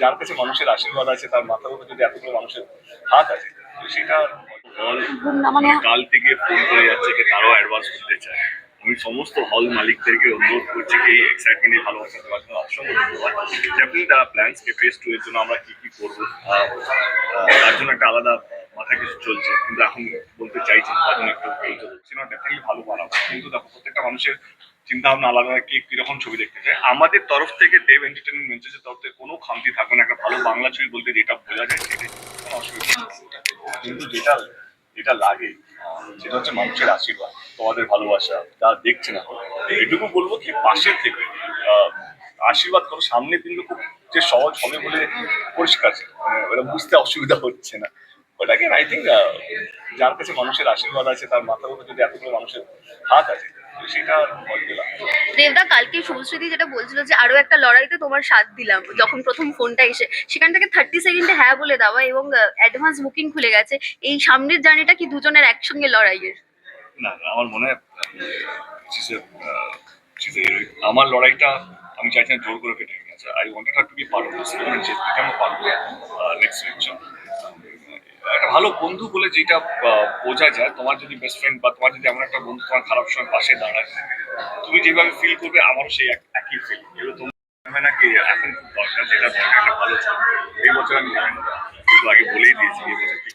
যার কাছে মানুষের আশীর্বাদ আছে তার মাথার উপরে যদি এতগুলো মানুষের হাত আছে সেটা মানে কাল থেকে ফোন করে যাচ্ছে যে তারাও অ্যাডভান্স করতে চায়। আমি সমস্ত হল মালিকদেরকে অনুরোধ করছি কি এক্সাইটমেন্ট ভালোবাসা দেওয়ার জন্য অসংখ্য ধন্যবাদ। ডেফিনেটলি তারা প্ল্যান্স কে ফেস টু এর জন্য আমরা কি কি করব তার জন্য একটা আলাদা মাথা কিছু চলছে। কিন্তু এখন বলতে চাইছি তার জন্য একটু ডেফিনেটলি ভালো বানাবো। কিন্তু দেখো প্রত্যেকটা মানুষের চিন্তা ভাবনা আলাদা, কি কীরকম ছবি দেখতে চাই আমাদের তরফ থেকে দেব এন্টারটেনমেন্ট এর তরফ থেকে কোনো খামতি থাকবে না। একটা ভালো বাংলা ছবি বলতে যেটা বোঝা যায় সেটা অসুবিধা কিন্তু যেটা যেটা লাগে, সেটা হচ্ছে মানুষের আশীর্বাদ, তোমাদের ভালোবাসা তা দেখছে না এটুকু বলব কি, পাশের থেকে আশীর্বাদ করো সামনের দিন খুব যে সহজ হবে বলে পরিষ্কার মানে ওরা বুঝতে অসুবিধা হচ্ছে না। বাট আই থিঙ্ক যার কাছে মানুষের আশীর্বাদ আছে, তার মাথার উপর যদি এতগুলো মানুষের হাত আছে দেবদা কালকে শুভশ্রীদি যেটা বলছিল যে আরও একটা লড়াইতে তোমার সাথ দিলাম যখন প্রথম ফোনটা এসে। সেখান থেকে থার্টি সেকেন্ডে হ্যাঁ বলে দেওয়া এবং অ্যাডভান্স বুকিং খুলে গেছে। এই সামনের জার্নিটা কি দুজনের একসঙ্গে লড়াইয়ের? না আমার মনে হয়. আমার লড়াইটা আমি চাইছি জোর করে কেটে গেছে I wanted her to be part of this become part next একটা ভালো বন্ধু বলে যেটা বোঝা যায়। তোমার যদি বেস্ট ফ্রেন্ড বা তোমার যদি এমন একটা বন্ধু তোমার খারাপ সময় পাশে দাঁড়ায়, তুমি যেভাবে ফিল করবে, আমারও সেই এক- একই ফিল এবার তোমার মনে হয় না কি, এখন খুব দরকার যেটা দরকার একটা ভালো এই বছর আমি জানি না আগে বলেই দিয়েছি, এই বছর কি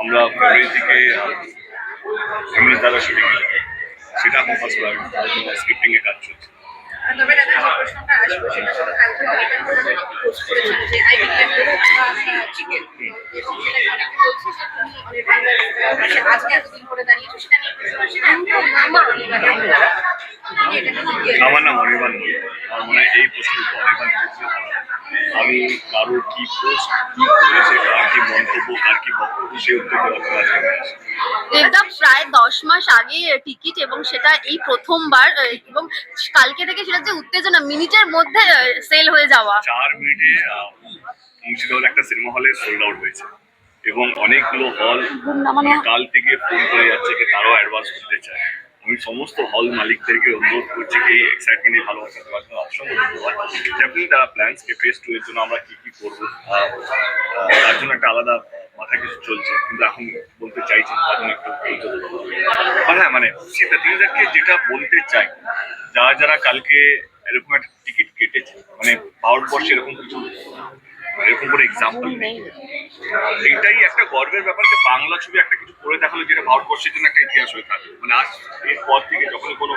আমরা ফেব্রুয়ারি থেকে ফ্যামিলি দ্বারা শুটিং সেটা এখন ফার্স্ট স্ক্রিপ্টিং এ কাজ চলছে। তবে দাদা যে প্রশ্নটা আসবে সেটা হলো কালকে অনেকে পোস্ট করেছিল যে আই চিকেন এবং সেটা অনেকে বলছে যে তুমি অনির্বাণের মানে আজকে এতদিন করে দাঁড়িয়েছো সেটা নিয়ে প্রশ্ন আসছে আমার নাম অনির্বাণ আমার মনে হয় এই প্রশ্নের উপর অনির্বাণ। আমি কারোর কি পোস্ট কি করেছে কার কি মন্তব্য কার কি বক্তব্য সেই উত্তর দেওয়ার জন্য আজকে আমি আসি। দেবদা প্রায় দশ মাস আগে টিকিট এবং সেটা এই প্রথমবার এবং কালকে থেকে সেটা যে উত্তেজনা মিনিটের মধ্যে সেল হয়ে যাওয়া। চার মিনিটে মুর্শিদাবাদ একটা সিনেমা হলে সোল্ড আউট হয়েছে। এবং অনেকগুলো হল মানে কাল থেকে ফোন করে যাচ্ছে যে তারাও অ্যাডভান্স করতে চায়। আমি সমস্ত হল মালিকদেরকে অনুরোধ করছি কি এক্সাইটমেন্ট ভালোবাসা দেওয়ার জন্য অসংখ্য ধন্যবাদ ডেফিনেটলি তারা প্ল্যান্স কে ফেস টু এর জন্য আমরা কি কি করব তার জন্য একটা আলাদা মাথা কিছু চলছে, কিন্তু এখন বলতে চাইছি তার জন্য একটু হ্যাঁ মানে সেটা তিনটাকে যেটা বলতে চাই যারা যারা কালকে এরকম একটা টিকিট কেটেছে মানে ভারতবর্ষে এরকম কিছু এরকম করে এক্সাম্পল নেই। এটাই একটা গর্বের ব্যাপার যে বাংলা ছবি একটা কিছু করে দেখাল যেটা ভারতবর্ষের জন্য একটা ইতিহাস হয়ে থাকবে মানে আজ এরপর থেকে যখন কোনো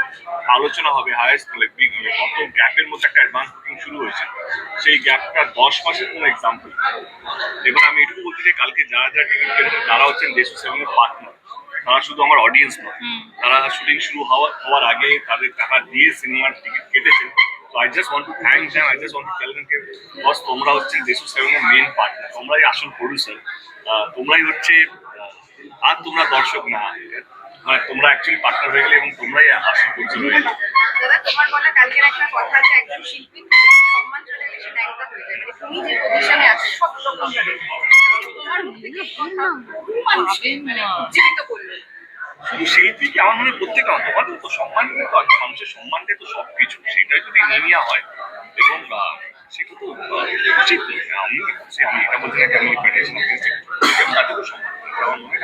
আলোচনা হবে হায়েস্ট big, মানে কত গ্যাপের মধ্যে একটা অ্যাডভান্স বুকিং শুরু হয়েছে সেই গ্যাপটা দশ মাসের কোনো এক্সাম্পল এবার আমি এটুকু বলতে চাই কালকে যারা যারা টিকিট কেটেছে তারা হচ্ছেন দেশ সেভেনের পার্টনার তারা শুধু আমার অডিয়েন্স নয় তারা শুটিং শুরু হওয়ার হওয়ার আগে তাদের টাকা দিয়ে সিনেমার টিকিট কেটেছেন। তো I just want to thank them I just want to tell দেমকে boss তোমরা হচ্ছেন দেশু সেভেনের মেন পার্টনার তোমরাই আসল প্রডিউসার তোমরাই হচ্ছে আর তোমরা দর্শক না। মানে তোমরা অ্যাকচুয়ালি পার্টনার হয়ে গেলে এবং তোমরাই আসল প্রডিউসার হয়ে গেলে। দাদা তোমার বলা কালকের একটা কথা আছে একজন শিল্পী সম্মান চলে গেলে সেটা একটা হয়ে যায়। মানে তুমি যে পজিশনে আছো সব রকম তোমার মধ্যে কি কথা মানুষকে মানে উজ্জীবিত করল শুধু শিল্পী কি আমার মনে প্রত্যেকটা তোমাদের তো সম্মান তো একটা মানুষের সম্মানটাই তো সব কিছু সেটা যদি নিয়ে নেওয়া হয়, এবং সেটা তো উচিত আমি আমি এটা আমি ফেডারেশন তাদের তো সম্মান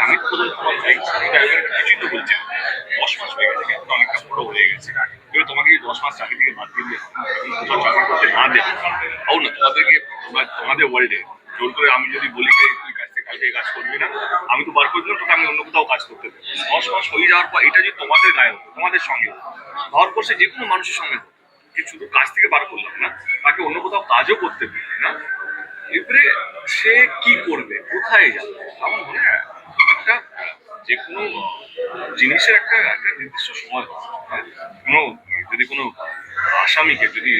আমি তো কিছুই তো বলছি দশ মাস হয়ে গেছে, কিন্তু অনেকটা বড় হয়ে গেছে। এবার তোমাকে দশ মাস চাকরি থেকে বাদ দিলে কোথাও চাকরি করতে না দেবে, তাও না, তোমাদেরকে, তোমাদের ওয়ার্ল্ডে জোর করে আমি যদি বলি যে তুই কাজ থেকে কালকে এই কাজ করবি না আমি তো বার করে দিলাম তোকে আমি অন্য কোথাও কাজ করতে দেবো দশ হয়ে যাওয়ার পর এটা যদি তোমাদের গায়ে হতো তোমাদের সঙ্গে ভারতবর্ষে যে কোনো মানুষের সঙ্গে যে শুধু কাজ থেকে বার করলাম না তাকে অন্য কোথাও কাজও করতে দিই না এবারে সে কি করবে? কোথায় যাবে? আমার মনে একটা যে কোনো জিনিসের একটা একটা নির্দিষ্ট সময় হ্যাঁ, কোনো যদি কোনো আসামিকে যদি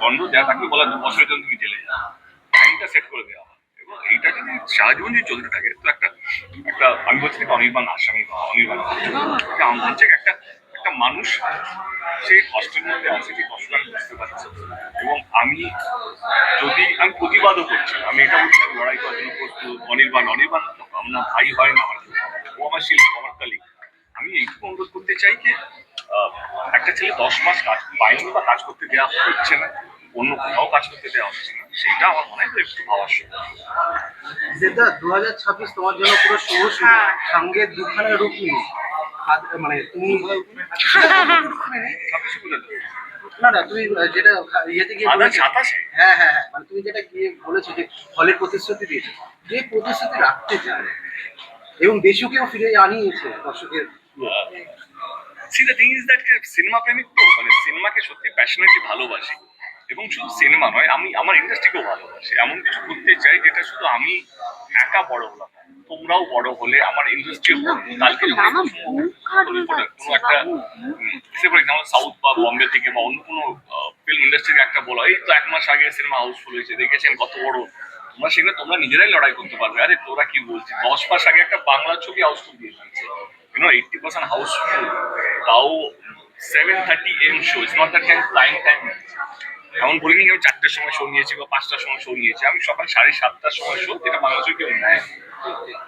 দণ্ড দেয় তাকে বলা দু বছরের জন্য তুমি জেলে টাইমটা সেট করে দেওয়া এবং এইটা যদি সারা জীবন যদি চলতে থাকে তো একটা, আমি বলছি একটা অনির্বাণ আসামি বা অনির্বাণ হচ্ছে একটা একটা মানুষ, সে কষ্টের মধ্যে আছে যে কষ্টটা আমি বুঝতে পারছি। এবং আমি যদি, আমি প্রতিবাদও করছি আমি এটা বলছি আমি লড়াই করার জন্য প্রস্তুত, অনির্বাণ অনির্বাণ আমরা ভাই হয় না, আমার। ও আমার শিল্পী আমার কালিক আমি এইটুকু অনুরোধ করতে চাই যে একটা ছেলে দশ মাস কাজ পায়নি বা কাজ করতে দেওয়া হচ্ছে না। অন্য কোথাও কাজ করতে দেওয়া হচ্ছে না। সেটা আমার মনে হয় একটু ভাবার সময় যেটা দু হাজার ছাব্বিশ তোমার জন্য পুরো শুভ হ্যাঁ। সঙ্গে দুখানা রূপ নিয়ে। মানে তুমি ছাব্বিশে বোঝাতে না না তুমি যেটা ইয়েতে গিয়ে বলেছো- হ্যাঁ হ্যাঁ হ্যাঁ মানে তুমি যেটা গিয়ে বলেছ যে হলের প্রতিশ্রুতি দিয়েছ যে প্রতিশ্রুতি রাখতে চায়। এবং দেশকেও ফিরে আনিয়েছে দর্শকের see the thing is that cinema প্রেমিক তো মানে সিনেমাকে সত্যি প্যাশনেটলি ভালোবাসি। এবং শুধু সিনেমা নয় আমি আমার ইন্ডাস্ট্রিকেও ভালোবাসি। এমন কিছু করতে চাই যেটা শুধু আমি একা বড় হলাম। তোমরাও বড় হলে আমার ইন্ডাস্ট্রি কালকে কোনো একটা ফর এক্সাম্পল সাউথ বা বম্বে থেকে বা অন্য কোনো ফিল্ম ইন্ডাস্ট্রির একটা বলো এই তো এক মাস আগে সিনেমা হাউসফুল হয়েছে দেখেছেন কত বড়। তোমরা সেখানে তোমরা নিজেরাই লড়াই করতে পারবে। আরে তোরা কি বলছিস? দশ মাস আগে একটা বাংলা ছবি হাউসফুল দিয়ে দিয়েছে। You know eighty percent housefull তাও seven thirty AM show it's not that prime time এমন বলিনি আমি চারটের সময় শো নিয়েছি বা পাঁচটার সময় শো নিয়েছি। আমি সকাল সাড়ে সাতটার সময় শো যেটা বাংলা কেউ নেয়।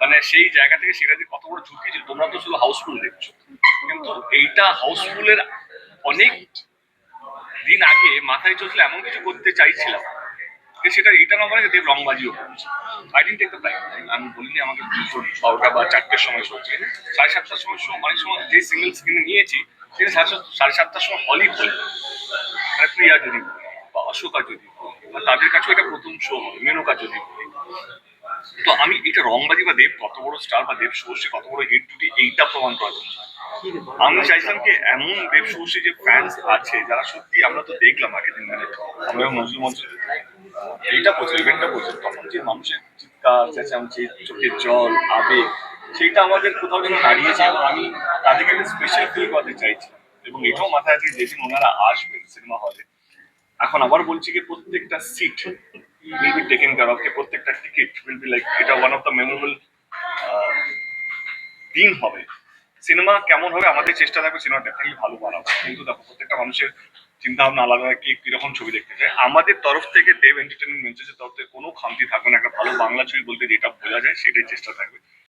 মানে সেই জায়গা থেকে সেটা যে কত বড় ঝুঁকি ছিল, তোমরা তো শুধু হাউসফুল দেখছ। কিন্তু এইটা হাউসফুলের অনেক দিন আগে মাথায় চলছিল, এমন কিছু করতে চাইছিলাম সেটা এটা না মানে দেব রংবাজিও করছে। আই ডিন্ট টেক দ্য আমি বলিনি আমাকে বারোটা বা চারটের সময় শো সাড়ে সাতটার সময় শো অনেক সময় যে সিঙ্গেল স্ক্রিনে নিয়েছি সেটা সাড়ে সাত- সাড়ে সাতটার সময় হলই বলি মানে প্রিয়া যদি অশোকা যদি তাদের কাছেও এটা প্রথম শো হবে মেনকা যদি তো আমি এটা রংবাজি বা দেব কত বড় স্টার বা দেব সর্ষে কত বড় হিট জুটি এইটা প্রমাণ করার জন্য আমি চাইছিলাম কি এমন দেব সর্ষে যে ফ্যান্স আছে যারা সত্যি আমরা তো দেখলাম আগের দিন মানে আমরা মজুর মঞ্চ এইটা প্রচুর ইভেন্টটা প্রচুর। তখন যে মানুষের চিৎকার চেঁচামেচি চোখের জল আবেগ সেইটা আমাদের কোথাও যেন দাঁড়িয়েছে এবং আমি তাদেরকে একটা স্পেশাল ফিল করাতে চাইছিলাম এবং এটাও মাথায় আছে যেদিন ওনারা আসবেন সিনেমা হলে এখন আবার বলছি কি, প্রত্যেকটা seat will be taken care of প্রত্যেকটা টিকিট উইল বি লাইক এটা ওয়ান অফ দ্য মেমোরেবল দিন হবে। সিনেমা কেমন হবে আমাদের চেষ্টা থাকবে সিনেমা ডেফিনেটলি ভালো বানাবো। কিন্তু দেখো, প্রত্যেকটা মানুষের চিন্তা ভাবনা আলাদা, কে কীরকম ছবি দেখতে চায়। আমাদের তরফ থেকে, দেব এন্টারটেনমেন্ট মেসেজের তরফ থেকে কোনো খামতি থাকবে না। একটা ভালো বাংলা ছবি বলতে যেটা বোঝা যায়, সেটাই চেষ্টা থাকবে।